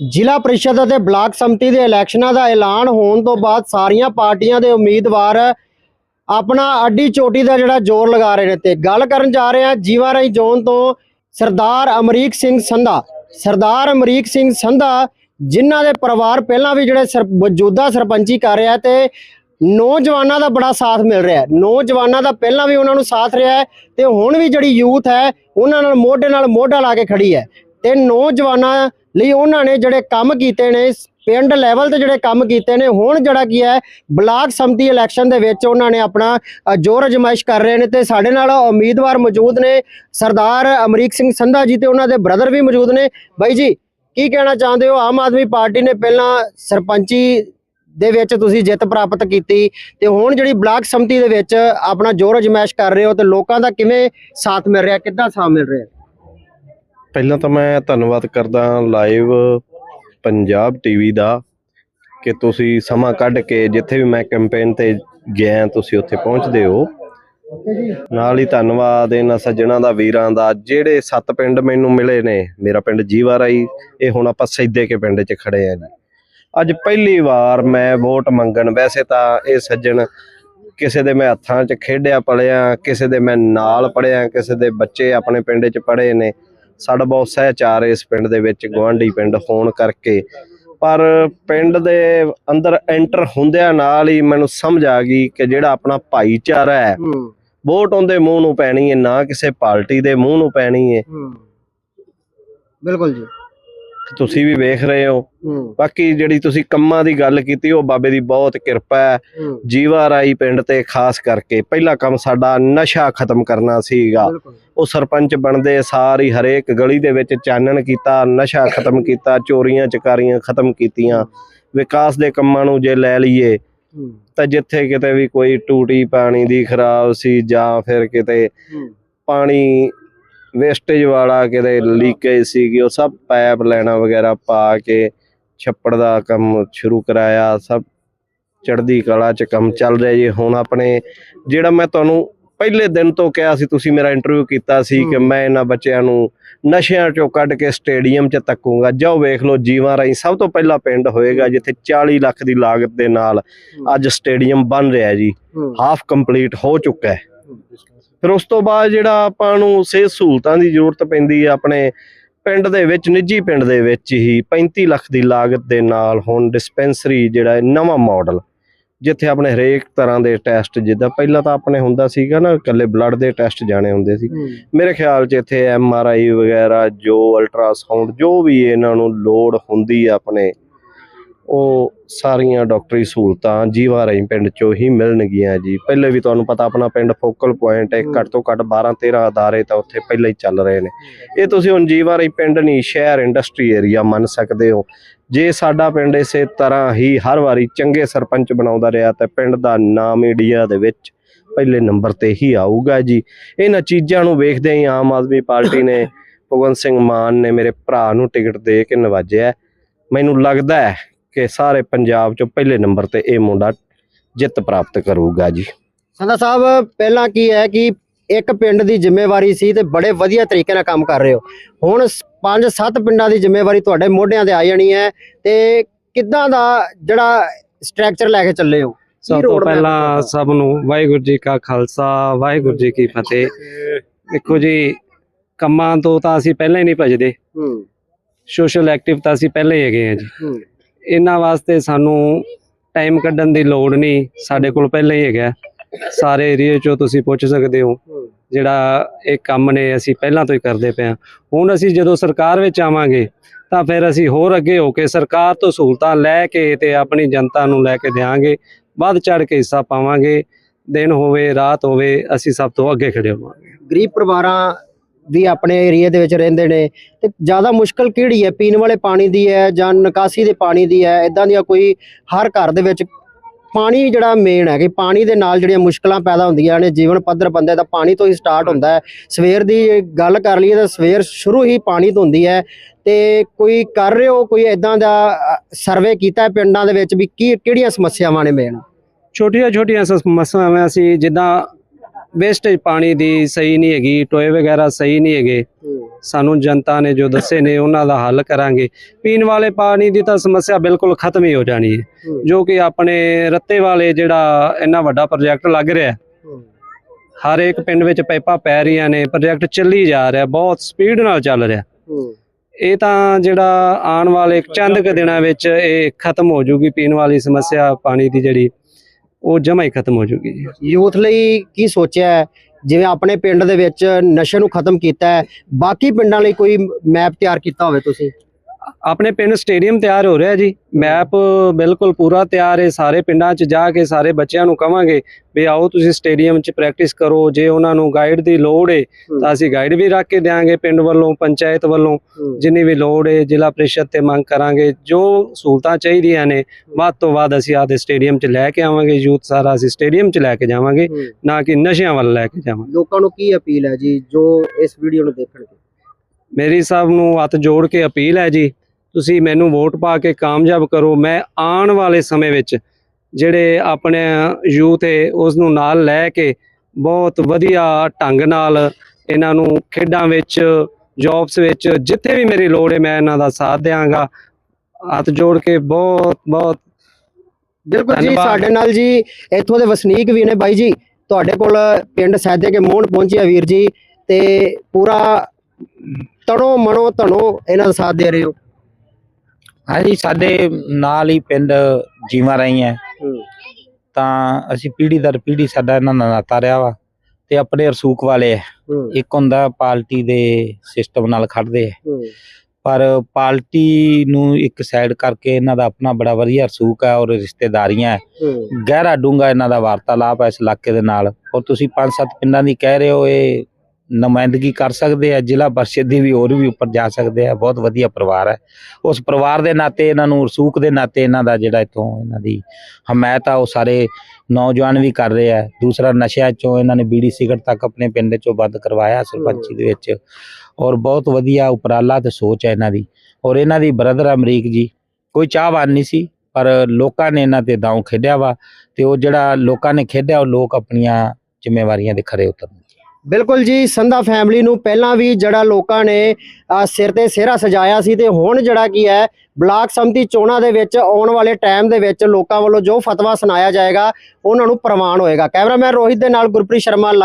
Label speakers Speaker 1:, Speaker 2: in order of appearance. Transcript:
Speaker 1: ਜ਼ਿਲ੍ਹਾ ਪ੍ਰੀਸ਼ਦ ਅਤੇ ਬਲਾਕ ਸੰਮਤੀ ਦੇ ਇਲੈਕਸ਼ਨਾਂ ਦਾ ਐਲਾਨ ਹੋਣ ਤੋਂ ਬਾਅਦ ਸਾਰੀਆਂ ਪਾਰਟੀਆਂ ਦੇ ਉਮੀਦਵਾਰ ਆਪਣਾ ਅੱਡੀ ਚੋਟੀ ਦਾ ਜਿਹੜਾ ਜ਼ੋਰ ਲਗਾ ਰਹੇ ਨੇ ਤੇ ਗੱਲ ਕਰਨ ਜਾ ਰਹੇ ਹਾਂ ਜੀਵਾ ਰਾਈ ਜ਼ੋਨ ਤੋਂ ਸਰਦਾਰ ਅਮਰੀਕ ਸਿੰਘ ਸੰਧਾ। ਸਰਦਾਰ ਅਮਰੀਕ ਸਿੰਘ ਸੰਧਾ ਜਿਨ੍ਹਾਂ ਦੇ ਪਰਿਵਾਰ ਪਹਿਲਾਂ ਵੀ ਜਿਹੜੇ ਸਰ- ਮੌਜੂਦਾ ਸਰਪੰਚੀ ਕਰ ਰਿਹਾ ਤੇ ਨੌਜਵਾਨਾਂ ਦਾ ਬੜਾ ਸਾਥ ਮਿਲ ਰਿਹਾ ਹੈ। ਨੌਜਵਾਨਾਂ ਦਾ ਪਹਿਲਾਂ ਵੀ ਉਹਨਾਂ ਨੂੰ ਸਾਥ ਰਿਹਾ ਹੈ ਤੇ ਹੁਣ ਵੀ ਜਿਹੜੀ ਯੂਥ ਹੈ, ਉਹਨਾਂ ਨਾਲ ਮੋਢੇ ਨਾਲ ਮੋਢਾ ਲਾ ਕੇ ਖੜੀ ਹੈ ਤੇ ਨੌਜਵਾਨਾਂ ਲਈ ਉਹਨਾਂ ਨੇ ਜਿਹੜੇ ਕੰਮ ਕੀਤੇ ਨੇ, ਪਿੰਡ ਲੈਵਲ ਤੇ ਜਿਹੜੇ ਕੰਮ ਕੀਤੇ ਨੇ, ਹੁਣ ਜਿਹੜਾ ਕੀ ਹੈ, ਬਲਾਕ ਸੰਮਤੀ ਇਲੈਕਸ਼ਨ ਦੇ ਵਿੱਚ ਉਹਨਾਂ ਨੇ ਆਪਣਾ ਜ਼ੋਰ ਅਜਮਾਇਸ਼ ਕਰ ਰਹੇ ਨੇ ਤੇ ਸਾਡੇ ਨਾਲ ਉਮੀਦਵਾਰ ਮੌਜੂਦ ਨੇ ਸਰਦਾਰ ਅਮਰੀਕ ਸਿੰਘ ਸੰਧਾ ਜੀ ਤੇ ਉਹਨਾਂ ਦੇ ਬ੍ਰਦਰ ਵੀ ਮੌਜੂਦ ਨੇ। ਬਾਈ ਜੀ, ਕੀ ਕਹਿਣਾ ਚਾਹੁੰਦੇ ਹੋ? ਆਮ ਆਦਮੀ ਪਾਰਟੀ ਨੇ ਪਹਿਲਾਂ ਸਰਪੰਚੀ ਦੇ ਵਿੱਚ ਤੁਸੀਂ ਜਿੱਤ ਪ੍ਰਾਪਤ ਕੀਤੀ ਤੇ ਹੁਣ ਜਿਹੜੀ ਬਲਾਕ ਸੰਮਤੀ ਦੇ ਵਿੱਚ ਆਪਣਾ ਜ਼ੋਰ ਅਜਮਾਇਸ਼ ਕਰ ਰਹੇ ਹੋ ਤੇ ਲੋਕਾਂ ਦਾ ਕਿਵੇਂ ਸਾਥ ਮਿਲ ਰਿਹਾ, ਕਿੱਦਾਂ ਸਾਥ ਮਿਲ ਰਿਹਾ?
Speaker 2: ਪਹਿਲਾਂ ਤਾਂ ਮੈਂ ਧੰਨਵਾਦ ਕਰਦਾ ਲਾਈਵ ਪੰਜਾਬ ਟੀਵੀ ਦਾ ਕਿ ਤੁਸੀਂ ਸਮਾਂ ਕੱਢ ਕੇ ਜਿੱਥੇ ਵੀ ਮੈਂ ਕੈਂਪੇਨ ਤੇ ਗਿਆ, ਤੁਸੀਂ ਉੱਥੇ ਪਹੁੰਚਦੇ ਹੋ। ਨਾਲ ਹੀ ਧੰਨਵਾਦ ਇਹਨਾਂ ਸੱਜਣਾ ਦਾ, ਵੀਰਾਂ ਦਾ, ਜਿਹੜੇ ਸੱਤ ਪਿੰਡ ਮੈਨੂੰ ਮਿਲੇ ਨੇ, ਮੇਰਾ ਪਿੰਡ ਜੀਵਾਰਾਈ ਇਹ ਹੁਣ ਆਪਾਂ ਸੈਦੇ ਕੇ ਪਿੰਡ 'ਚ ਖੜੇ ਆ ਜੀ। ਅੱਜ ਪਹਿਲੀ ਵਾਰ ਮੈਂ ਵੋਟ ਮੰਗਣ, ਵੈਸੇ ਤਾਂ ਇਹ ਸੱਜਣ ਕਿਸੇ ਦੇ ਮੈਂ ਹੱਥਾਂ 'ਚ ਖੇਡਿਆ ਪਲਿਆ ਕਿਸੇ ਦੇ ਮੈਂ ਨਾਲ ਪੜਿਆ ਕਿਸੇ ਦੇ ਬੱਚੇ ਆਪਣੇ ਪਿੰਡ 'ਚ ਪੜੇ ਨੇ ਸਾਡਾ ਬਹੁਤ ਸਹਿਚਾਰ ਇਸ ਪਿੰਡ ਦੇ ਵਿੱਚ ਗਵਾਂਢੀ ਪਿੰਡ ਹੋਣ ਕਰਕੇ। ਪਰ ਪਿੰਡ ਦੇ ਅੰਦਰ ਐਂਟਰ ਹੁੰਦਿਆਂ ਨਾਲ ਹੀ ਮੈਨੂੰ ਸਮਝ ਆ ਗਈ ਕਿ ਜਿਹੜਾ ਆਪਣਾ ਭਾਈਚਾਰਾ ਹੈ ਵੋਟ ਉਹਦੇ ਮੂੰਹ ਨੂੰ ਪੈਣੀ ਹੈ ਨਾ ਕਿਸੇ ਪਾਰਟੀ ਦੇ ਮੂੰਹ ਨੂੰ ਪੈਣੀ ਹੈ।
Speaker 1: ਬਿਲਕੁਲ ਜੀ।
Speaker 2: ਤੁਸੀਂ ਵੀ ਵੇਖ ਰਹੇ ਹੋ। ਬਾਕੀ ਜਿਹੜੀ ਤੁਸੀਂ ਕੰਮਾਂ ਦੀ ਗੱਲ ਕੀਤੀ ਉਹ ਬਾਬੇ ਦੀ ਬਹੁਤ ਕਿਰਪਾ ਹੈ। ਜੀਵਾ ਰਾਈ ਪਿੰਡ ਤੇ ਖਾਸ ਕਰਕੇ ਪਹਿਲਾ ਕੰਮ ਸਾਡਾ ਨਸ਼ਾ ਖਤਮ ਕਰਨਾ ਸੀਗਾ।
Speaker 1: ਬਿਲਕੁਲ।
Speaker 2: ਉਹ ਸਰਪੰਚ ਬਣਦੇ ਸਾਰੀ ਹਰੇਕ ਗਲੀ ਦੇ ਵਿੱਚ ਚਾਨਣ ਕੀਤਾ ਨਸ਼ਾ ਖਤਮ ਕੀਤਾ ਚੋਰੀਆਂ ਚਕਾਰੀਆਂ ਖਤਮ ਕੀਤੀਆਂ। ਵਿਕਾਸ ਦੇ ਕੰਮਾਂ ਨੂੰ ਜੇ ਲੈ ਲਈਏ ਤਾਂ ਜਿੱਥੇ ਕਿਤੇ ਵੀ ਕੋਈ ਟੂਟੀ ਪਾਣੀ ਦੀ ਖਰਾਬ ਸੀ ਜਾਂ ਫਿਰ ਕਿਤੇ ਪਾਣੀ ਵੇਸਟੇਜ ਵਾਲਾ ਕਿਤੇ ਲੀਕੇਜ ਸੀਗੀ ਉਹ ਸਭ ਪਾਈਪ ਲੈਣਾ ਵਗੈਰਾ ਪਾ ਕੇ ਛੱਪੜ ਦਾ ਕੰਮ ਸ਼ੁਰੂ ਕਰਾਇਆ ਸਭ ਚੜ੍ਹਦੀ ਕਲਾ ਚ ਕੰਮ ਚੱਲ ਰਿਹਾ ਜੀ। ਹੁਣ ਆਪਣੇ ਜਿਹੜਾ ਮੈਂ ਤੁਹਾਨੂੰ ਪਹਿਲੇ ਦਿਨ ਤੋਂ ਕਿਹਾ ਸੀ ਤੁਸੀਂ ਮੇਰਾ ਇੰਟਰਵਿਊ ਕੀਤਾ ਸੀ ਕਿ। ਮੈਂ ਇਹਨਾਂ ਬੱਚਿਆਂ ਨੂੰ ਨਸ਼ਿਆਂ ਚੋਂ ਕੱਢ ਕੇ ਸਟੇਡੀਅਮ 'ਚ ਤੱਕੂਗਾ। ਜਾਓ ਵੇਖ ਲਓ ਜੀਵਾਂ ਰਾਈ ਸਭ ਤੋਂ ਪਹਿਲਾ ਪਿੰਡ ਹੋਏਗਾ ਜਿੱਥੇ 40 ਲੱਖ ਦੀ ਲਾਗਤ ਦੇ ਨਾਲ ਅੱਜ ਸਟੇਡੀਅਮ ਬਣ ਰਿਹਾ ਜੀ। ਹਾਫ ਕੰਪਲੀਟ ਹੋ ਚੁੱਕਾ ਹੈ। ਫਿਰ ਉਸ ਤੋਂ ਬਾਅਦ ਜਿਹੜਾ ਆਪਾਂ ਨੂੰ ਸਿਹਤ ਸਹੂਲਤਾਂ ਦੀ ਜ਼ਰੂਰਤ ਪੈਂਦੀ ਹੈ ਆਪਣੇ ਪਿੰਡ ਦੇ ਵਿੱਚ ਨਿੱਜੀ ਪਿੰਡ ਦੇ ਵਿੱਚ ਹੀ 35 ਲੱਖ ਦੀ ਲਾਗਤ ਦੇ ਨਾਲ ਹੁਣ ਡਿਸਪੈਂਸਰੀ ਜਿਹੜਾ ਨਵਾਂ ਮਾਡਲ ਜਿੱਥੇ ਆਪਣੇ ਹਰੇਕ ਤਰ੍ਹਾਂ ਦੇ ਟੈਸਟ ਜਿੱਦਾਂ ਪਹਿਲਾਂ ਤਾਂ ਆਪਣੇ ਹੁੰਦਾ ਸੀਗਾ ਨਾ ਇਕੱਲੇ ਬਲੱਡ ਦੇ ਟੈਸਟ ਜਾਣੇ ਹੁੰਦੇ ਸੀ। ਮੇਰੇ ਖਿਆਲ 'ਚ ਇੱਥੇ ਐਮ ਆਰ ਆਈ ਵਗੈਰਾ ਜੋ ਅਲਟਰਾਸਾਊਂਡ ਜੋ ਵੀ ਇਹਨਾਂ ਨੂੰ ਲੋੜ ਹੁੰਦੀ ਆ ਆਪਣੇ ਉਹ ਸਾਰੀਆਂ ਡਾਕਟਰੀ ਸਹੂਲਤਾਂ ਜੀਵਾ ਰਾਈ ਪਿੰਡ 'ਚੋਂ ਹੀ ਮਿਲਣਗੀਆਂ ਜੀ। ਪਹਿਲੇ ਵੀ ਤੁਹਾਨੂੰ ਪਤਾ ਆਪਣਾ ਪਿੰਡ ਫੋਕਲ ਪੁਆਇੰਟ ਹੈ। ਘੱਟ ਤੋਂ ਘੱਟ 12 13 ਅਦਾਰੇ ਤਾਂ ਉੱਥੇ ਪਹਿਲਾਂ ਹੀ ਚੱਲ ਰਹੇ ਨੇ। ਇਹ ਤੁਸੀਂ ਹੁਣ ਜੀਵਾ ਰਾਈ ਪਿੰਡ ਨਹੀਂ ਸ਼ਹਿਰ ਇੰਡਸਟਰੀ ਏਰੀਆ ਮੰਨ ਸਕਦੇ ਹੋ। ਜੇ ਸਾਡਾ ਪਿੰਡ ਇਸੇ ਤਰ੍ਹਾਂ ਹੀ ਹਰ ਵਾਰੀ ਚੰਗੇ ਸਰਪੰਚ ਬਣਾਉਂਦਾ ਰਿਹਾ ਤਾਂ ਪਿੰਡ ਦਾ ਨਾਮ ਇੰਡੀਆ ਦੇ ਵਿੱਚ ਪਹਿਲੇ ਨੰਬਰ ਤੇ ਹੀ ਆਊਗਾ ਜੀ ਇਹਨਾਂ ਚੀਜ਼ਾਂ ਨੂੰ ਵੇਖਦੇ ਹੀ ਆਮ ਆਦਮੀ ਪਾਰਟੀ ਨੇ ਭਗਵੰਤ ਸਿੰਘ ਮਾਨ ਨੇ ਮੇਰੇ ਭਰਾ ਨੂੰ ਟਿਕਟ ਦੇ ਕੇ ਨਵਾਜਿਆ। ਮੈਨੂੰ ਲੱਗਦਾ ਹੈ ਕਿ ਸਾਰੇ ਪੰਜਾਬ 'ਚੋਂ ਪਹਿਲੇ ਨੰਬਰ ਤੇ ਇਹ ਮੁੰਡਾ ਜਿੱਤ ਪ੍ਰਾਪਤ ਕਰੂਗਾ ਜੀ
Speaker 1: ਸੰਧਾ ਸਾਹਿਬ ਪਹਿਲਾਂ ਕੀ ਹੈ ਕਿ ਇੱਕ ਪਿੰਡ ਦੀ ਜ਼ਿੰਮੇਵਾਰੀ ਸੀ ਤੇ ਬੜੇ ਵਧੀਆ ਤਰੀਕੇ ਨਾਲ ਕੰਮ ਕਰ ਰਹੇ ਹੋ। ਹੁਣ 5-7 ਪਿੰਡਾਂ ਦੀ ਜ਼ਿੰਮੇਵਾਰੀ ਤੁਹਾਡੇ ਮੋਢਿਆਂ ਤੇ ਆ ਜਾਣੀ ਹੈ ਤੇ ਕਿੱਦਾਂ ਦਾ ਜਿਹੜਾ ਸਟਰਕਚਰ ਲੈ ਕੇ ਚੱਲੇ ਹੋ?
Speaker 3: ਸਭ ਤੋਂ ਪਹਿਲਾਂ? ਸਭ ਨੂੰ ਵਾਹਿਗੁਰੂ ਜੀ ਕਾ ਖਾਲਸਾ ਵਾਹਿਗੁਰੂ ਜੀ ਕੀ ਫਤਿਹ। ਦੇਖੋ ਜੀ ਕੰਮਾਂ ਤੋਂ ਤਾਂ ਅਸੀਂ ਪਹਿਲਾਂ ਹੀ ਨਹੀਂ ਭਜਦੇ।
Speaker 1: ਹੂੰ।
Speaker 3: ਸੋਸ਼ਲ ਐਕਟਿਵ ਤਾਂ ਅਸੀਂ ਪਹਿਲਾਂ ਹੀ ਹੈਗੇ ਹਾਂ ਜੀ। ਇਹਨਾਂ ਵਾਸਤੇ ਸਾਨੂੰ ਟਾਈਮ ਕੱਢਣ ਦੀ ਲੋੜ ਨਹੀਂ ਸਾਡੇ ਕੋਲ ਪਹਿਲਾਂ ਹੀ ਹੈਗਾ। ਸਾਰੇ ਏਰੀਏ ਚੋਂ ਤੁਸੀਂ ਪੁੱਛ ਸਕਦੇ ਹੂੰ। ਜਿਹੜਾ ਇਹ ਕੰਮ ਨੇ ਅਸੀਂ ਪਹਿਲਾਂ ਤੋਂ ਹੀ ਕਰਦੇ ਪਏ ਹਾਂ। ਹੁਣ ਅਸੀਂ ਜਦੋਂ ਸਰਕਾਰ ਵਿੱਚ ਆਵਾਂਗੇ, ਤਾਂ ਫਿਰ ਅਸੀਂ ਹੋਰ ਅੱਗੇ ਹੋ ਕੇ ਸਰਕਾਰ ਤੋਂ ਸਹੂਲਤਾਂ ਲੈ ਕੇ ਤੇ ਆਪਣੀ ਜਨਤਾ ਨੂੰ ਲੈ ਕੇ ਦਿਆਂਗੇ, ਵੱਧ ਚੜ ਕੇ ਹਿੱਸਾ ਪਾਵਾਂਗੇ, ਦਿਨ ਹੋਵੇ, ਰਾਤ ਹੋਵੇ, ਅਸੀਂ ਸਭ ਤੋਂ ਅੱਗੇ ਖੜੇ ਹੋਵਾਂਗੇ।
Speaker 1: ਗਰੀਬ ਪਰਿਵਾਰਾਂ ਵੀ ਆਪਣੇ ਏਰੀਆ ਦੇ ਵਿੱਚ ਰਹਿੰਦੇ ਨੇ, ਤੇ ਜ਼ਿਆਦਾ ਮੁਸ਼ਕਲ ਕਿਹੜੀ ਹੈ? ਪੀਣ ਵਾਲੇ ਪਾਣੀ ਦੀ ਹੈ ਜਾਂ ਨਿਕਾਸੀ ਦੇ ਪਾਣੀ ਦੀ ਹੈ? ਇਦਾਂ ਦੀਆਂ ਕੋਈ ਹਰ ਘਰ ਦੇ ਵਿੱਚ ਪਾਣੀ ਜਿਹੜਾ ਮੇਨ ਹੈ ਕਿ ਪਾਣੀ ਦੇ ਨਾਲ ਜਿਹੜੀਆਂ ਮੁਸ਼ਕਲਾਂ ਪੈਦਾ ਹੁੰਦੀਆਂ ਨੇ ਜੀਵਨ ਪੱਧਰ ਬੰਦੇ ਦਾ ਪਾਣੀ ਤੋਂ ਹੀ ਸਟਾਰਟ ਹੁੰਦਾ ਹੈ। ਸਵੇਰ ਦੀ ਗੱਲ ਕਰ ਲਈਏ ਤਾਂ ਸਵੇਰ ਸ਼ੁਰੂ ਹੀ ਪਾਣੀ ਤੋਂ ਹੁੰਦੀ ਹੈ ਤੇ ਕੋਈ ਕਰ ਰਹੇ ਹੋ? ਕੋਈ ਇਦਾਂ ਦਾ ਸਰਵੇ ਕੀਤਾ ਪਿੰਡਾਂ ਦੇ ਵਿੱਚ ਵੀ ਕੀ ਕਿਹੜੀਆਂ ਸਮੱਸਿਆਵਾਂ ਨੇ ਮੇਨ
Speaker 3: ਛੋਟੀਆਂ ਛੋਟੀਆਂ ਸਮੱਸਿਆਵਾਂ ਅਸੀਂ ਜਿੱਦਾਂ ਵੇਸਟੇਜ ਪਾਣੀ ਦੀ ਸਹੀ ਨਹੀਂ ਹੈਗੀ ਟੋਏ ਵਗੈਰਾ ਸਹੀ ਨਹੀਂ ਹੈਗੇ। ਸਾਨੂੰ ਜਨਤਾ ਨੇ ਜੋ ਦੱਸੇ ਨੇ ਉਹਨਾਂ ਦਾ ਹੱਲ ਕਰਾਂਗੇ। ਪੀਣ ਵਾਲੇ ਪਾਣੀ ਦੀ ਤਾਂ ਸਮੱਸਿਆ ਬਿਲਕੁਲ ਖਤਮ ਹੀ ਹੋ ਜਾਣੀ ਹੈ। ਜੋ ਕਿ ਆਪਣੇ ਰੱਤੇ ਵਾਲੇ ਜਿਹੜਾ ਇੰਨਾ ਵੱਡਾ ਪ੍ਰੋਜੈਕਟ ਲੱਗ ਰਿਹਾ ਹਰ ਇੱਕ ਪਿੰਡ ਵਿੱਚ ਪਾਈਪਾਂ ਪੈ ਰਹੀਆਂ ਨੇ ਪ੍ਰੋਜੈਕਟ ਚੱਲੀ ਜਾ ਰਿਹਾ ਬਹੁਤ ਸਪੀਡ ਨਾਲ ਚੱਲ ਰਿਹਾ। ਇਹ ਤਾਂ ਜਿਹੜਾ ਆਉਣ ਵਾਲੇ ਚੰਦ ਕੁ ਦਿਨਾਂ ਵਿੱਚ ਇਹ ਖਤਮ ਹੋ ਜੂਗੀ ਪੀਣ ਵਾਲੀ ਸਮੱਸਿਆ ਪਾਣੀ ਦੀ ਜਿਹੜੀ ਉਹ ਜਮਾ ਹੀ ਖਤਮ ਹੋ ਜੂਗੀ
Speaker 1: ਯੂਥ ਲਈ ਕੀ ਸੋਚਿਆ ਹੈ? ਜਿਵੇਂ ਆਪਣੇ ਪਿੰਡ ਦੇ ਵਿੱਚ ਨਸ਼ੇ ਨੂੰ ਖਤਮ ਕੀਤਾ ਹੈ, ਬਾਕੀ ਪਿੰਡਾਂ ਲਈ ਕੋਈ ਮੈਪ ਤਿਆਰ ਕੀਤਾ ਹੋਵੇ ਤੁਸੀਂ?
Speaker 3: ਆਪਣੇ ਪਿੰਡ ਸਟੇਡੀਅਮ ਤਿਆਰ ਹੋ ਰਿਹਾ ਜੀ। ਮੈਪ ਬਿਲਕੁਲ ਪੂਰਾ ਤਿਆਰ ਹੈ। ਸਾਰੇ ਪਿੰਡਾਂ 'ਚ ਜਾ ਕੇ ਸਾਰੇ ਬੱਚਿਆਂ ਨੂੰ ਕਵਾਂਗੇ ਵੀ ਆਓ ਤੁਸੀਂ ਸਟੇਡੀਅਮ 'ਚ ਪ੍ਰੈਕਟਿਸ ਕਰੋ। ਜੇ ਉਹਨਾਂ ਨੂੰ ਗਾਈਡ ਦੀ ਲੋੜ ਹੈ ਤਾਂ ਅਸੀਂ ਗਾਈਡ ਵੀ ਰੱਖ ਕੇ ਦਿਆਂਗੇ ਪਿੰਡ ਵੱਲੋਂ ਪੰਚਾਇਤ ਵੱਲੋਂ। ਜਿੰਨੀ ਵੀ ਲੋੜ ਹੈ ਜ਼ਿਲ੍ਹਾ ਪ੍ਰੀਸ਼ਦ ਤੇ ਮੰਗ ਕਰਾਂਗੇ। ਜੋ ਸਹੂਲਤਾਂ ਚਾਹੀਦੀਆਂ ਨੇ ਵੱਧ ਤੋਂ ਵੱਧ ਅਸੀਂ ਆਦੇ ਸਟੇਡੀਅਮ 'ਚ ਲੈ ਕੇ ਆਵਾਂਗੇ। ਯੂਥ ਸਾਰਾ ਅਸੀਂ ਸਟੇਡੀਅਮ 'ਚ ਲੈ ਕੇ ਜਾਵਾਂਗੇ। ਨਾ ਕਿ ਨਸ਼ਿਆਂ ਵੱਲ ਲੈ ਕੇ ਜਾਵਾਂਗੇ।
Speaker 1: ਲੋਕਾਂ ਨੂੰ ਕੀ ਅਪੀਲ ਹੈ ਜੀ ਜੋ ਇਸ ਵੀਡੀਓ ਨੂੰ ਦੇਖਣਗੇ?
Speaker 3: ਮੇਰੀ ਸਭ ਨੂੰ ਹੱਥ ਜੋੜ ਕੇ ਅਪੀਲ ਹੈ ਜੀ ਤੁਸੀਂ ਮੈਨੂੰ ਵੋਟ ਪਾ ਕੇ ਕਾਮਯਾਬ ਕਰੋ। ਮੈਂ ਆਉਣ ਵਾਲੇ ਸਮੇਂ ਵਿੱਚ ਜਿਹੜੇ ਆਪਣੇ ਯੂਥ ਹੈ ਉਸ ਨੂੰ ਨਾਲ ਲੈ ਕੇ ਬਹੁਤ ਵਧੀਆ ਢੰਗ ਨਾਲ ਇਹਨਾਂ ਨੂੰ ਖੇਡਾਂ ਵਿੱਚ ਜੌਬਸ ਵਿੱਚ ਜਿੱਥੇ ਵੀ ਮੇਰੀ ਲੋੜ ਹੈ ਮੈਂ ਇਹਨਾਂ ਦਾ ਸਾਥ ਦਿਆਂਗਾ। ਹੱਥ ਜੋੜ ਕੇ ਬਹੁਤ ਬਹੁਤ
Speaker 1: ਬਿਲਕੁਲ ਜੀ। ਸਾਡੇ ਨਾਲ ਜੀ ਇੱਥੋਂ ਦੇ ਵਸਨੀਕ ਵੀ ਨੇ ਬਾਈ ਜੀ। ਤੁਹਾਡੇ ਕੋਲ ਪਿੰਡ ਸੈਦੇ ਕੇ ਮੋਹਣ ਪਹੁੰਚਿਆ ਵੀਰ ਜੀ ਤੇ ਪੂਰਾ ਤਣੋ ਮਣੋ ਧਣੋ ਇਹਨਾਂ ਦਾ ਸਾਥ ਦੇ ਰਹੇ ਹੋ?
Speaker 4: ਹਾਂਜੀ ਸਾਡੇ ਨਾਲ ਹੀ ਪਿੰਡ ਜੀਵਾ ਰਹੀ ਹੈ। ਤਾਂ ਅਸੀਂ ਪੀੜ੍ਹੀ ਦਰ ਪੀੜ੍ਹੀ ਸਾਡਾ ਇਹਨਾਂ ਨਾਲ ਨਾਤਾ ਰਿਹਾ ਵਾ ਤੇ ਆਪਣੇ ਰਸੂਖ ਵਾਲੇ ਇੱਕ ਹੁੰਦਾ ਪਾਰਟੀ ਦੇ ਸਿਸਟਮ ਨਾਲ ਖੜਦੇ ਹੈ। ਪਰ ਪਾਰਟੀ ਨੂੰ ਇੱਕ ਸਾਈਡ ਕਰਕੇ ਇਹਨਾਂ ਦਾ ਆਪਣਾ ਬੜਾ ਵਧੀਆ ਰਸੂਖ ਹੈ ਔਰ ਰਿਸ਼ਤੇਦਾਰੀਆਂ ਹੈ। ਗਹਿਰਾ ਡੂੰਗਾ ਇਹਨਾਂ ਦਾ ਵਾਰਤਾਲਾਪ ਹੈ ਇਸ ਇਲਾਕੇ ਦੇ ਨਾਲ। ਔਰ ਤੁਸੀਂ ਪੰਜ ਸੱਤ ਪਿੰਡਾਂ ਦੀ ਕਹਿ ਰਹੇ ਹੋ ਇਹ ਨੁਮਾਇੰਦਗੀ ਕਰ ਸਕਦੇ ਆ, ਜ਼ਿਲ੍ਹਾ ਪਰਿਸ਼ਦ ਦੀ ਵੀ ਹੋਰ ਵੀ ਉੱਪਰ ਜਾ ਸਕਦੇ ਆ, ਬਹੁਤ ਵਧੀਆ ਪਰਿਵਾਰ ਹੈ। ਉਸ ਪਰਿਵਾਰ ਦੇ ਨਾਤੇ ਇਹਨਾਂ ਨੂੰ, ਰਸੂਖ ਦੇ ਨਾਤੇ ਇਹਨਾਂ ਦਾ ਜਿਹੜਾ ਇਥੋਂ ਇਹਨਾਂ ਦੀ ਹਮਾਇਤ ਆ, ਉਹ ਸਾਰੇ ਨੌਜਵਾਨ ਵੀ ਕਰ ਰਹੇ ਆ। ਦੂਸਰਾ ਨਸ਼ਿਆਂ ਚੋਂ ਇਹਨਾਂ ਨੇ ਬੀੜੀ ਸਿਗਰਟ ਤੱਕ ਆਪਣੇ ਪਿੰਡ ਚੋਂ ਬੰਦ ਕਰਵਾਇਆ, ਸਰਪੰਚੀ ਦੇ ਵਿੱਚ। ਔਰ ਬਹੁਤ ਵਧੀਆ ਉਪਰਾਲਾ ਤੇ ਸੋਚ ਹੈ ਇਹਨਾਂ ਦੀ। ਔਰ ਇਹਨਾਂ ਦੀ ਬ੍ਰਦਰ ਅਮਰੀਕ ਜੀ, ਕੋਈ ਚਾਹਵਾਨ ਨਹੀਂ ਸੀ, ਪਰ ਲੋਕਾਂ ਨੇ ਇਹਨਾਂ ਤੇ ਦਾਅ ਖੇਡਿਆ ਵਾ ਤੇ ਉਹ ਜਿਹੜਾ ਲੋਕਾਂ ਨੇ ਖੇਡਿਆ, ਉਹ ਲੋਕ ਆਪਣੀਆਂ ਜ਼ਿੰਮੇਵਾਰੀਆਂ ਦੇ ਖਰੇ ਉਤਰਨ
Speaker 1: ਬਿਲਕੁਲ ਜੀ, ਸੰਧਾ ਫੈਮਿਲੀ ਨੂੰ ਪਹਿਲਾਂ ਵੀ ਜਿਹੜਾ ਲੋਕਾਂ ਨੇ ਸਿਰ ਤੇ ਸਿਹਰਾ ਸਜਾਇਆ ਸੀ ਤੇ ਹੁਣ ਜਿਹੜਾ ਕੀ ਹੈ, ਬਲਾਕ ਸੰਮਤੀ ਚੋਣਾਂ ਦੇ ਵਿੱਚ ਆਉਣ ਵਾਲੇ ਟਾਈਮ ਦੇ ਵਿੱਚ ਲੋਕਾਂ ਵੱਲੋਂ ਜੋ ਫਤਵਾ ਸੁਣਾਇਆ ਜਾਏਗਾ, ਉਹਨਾਂ ਨੂੰ ਪ੍ਰਵਾਨ ਹੋਏਗਾ। ਕੈਮਰਾਮੈਨ ਰੋਹਿਤ ਦੇ ਨਾਲ ਗੁਰਪ੍ਰੀਤ ਸ਼ਰਮਾ